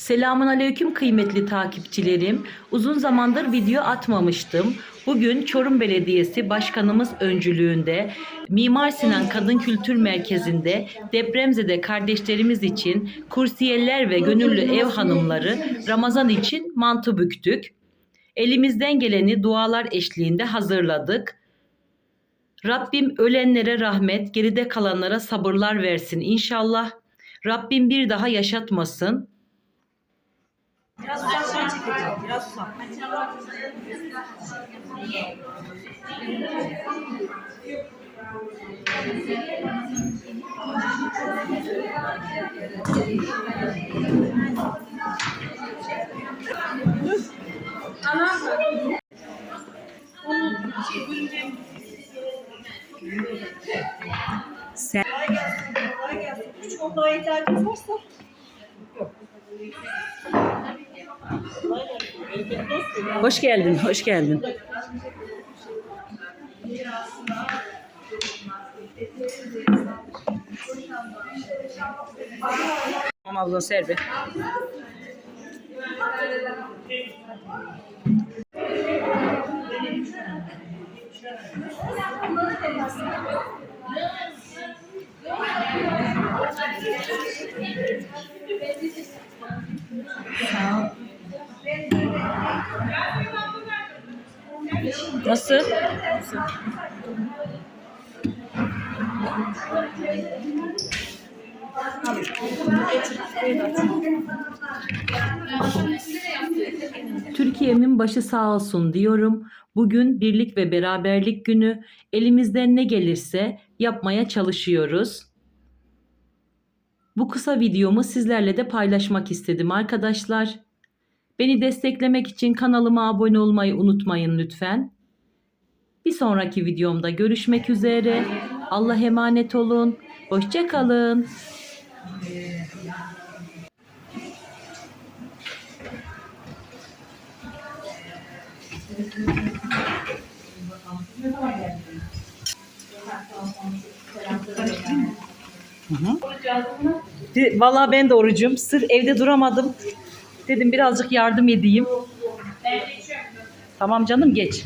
Selamun aleyküm kıymetli takipçilerim. Uzun zamandır video atmamıştım. Bugün Çorum Belediyesi Başkanımız öncülüğünde Mimar Sinan Kadın Kültür Merkezi'nde depremzede kardeşlerimiz için kursiyeller ve gönüllü ev hanımları Ramazan için mantı büktük. Elimizden geleni dualar eşliğinde hazırladık. Rabbim ölenlere rahmet, geride kalanlara sabırlar versin inşallah. Rabbim bir daha yaşatmasın. Çekeceğim. Biraz uzak. Sen Kolay gelsin. Kolay gelsin. Küçük odaya ihtiyacınız varsa. Hoş geldin, hoş geldin. Tamam abla serbe. Nasıl? Türkiye'min başı sağ olsun diyorum. Bugün birlik ve beraberlik günü. Elimizden ne gelirse yapmaya çalışıyoruz. Bu kısa videomu sizlerle de paylaşmak istedim arkadaşlar. Beni desteklemek için kanalıma abone olmayı unutmayın lütfen. Bir sonraki videomda görüşmek üzere. Allah emanet olun. Hoşça kalın. Vallahi ben de orucum. Sırf evde duramadım. Dedim birazcık yardım edeyim. Tamam canım geç.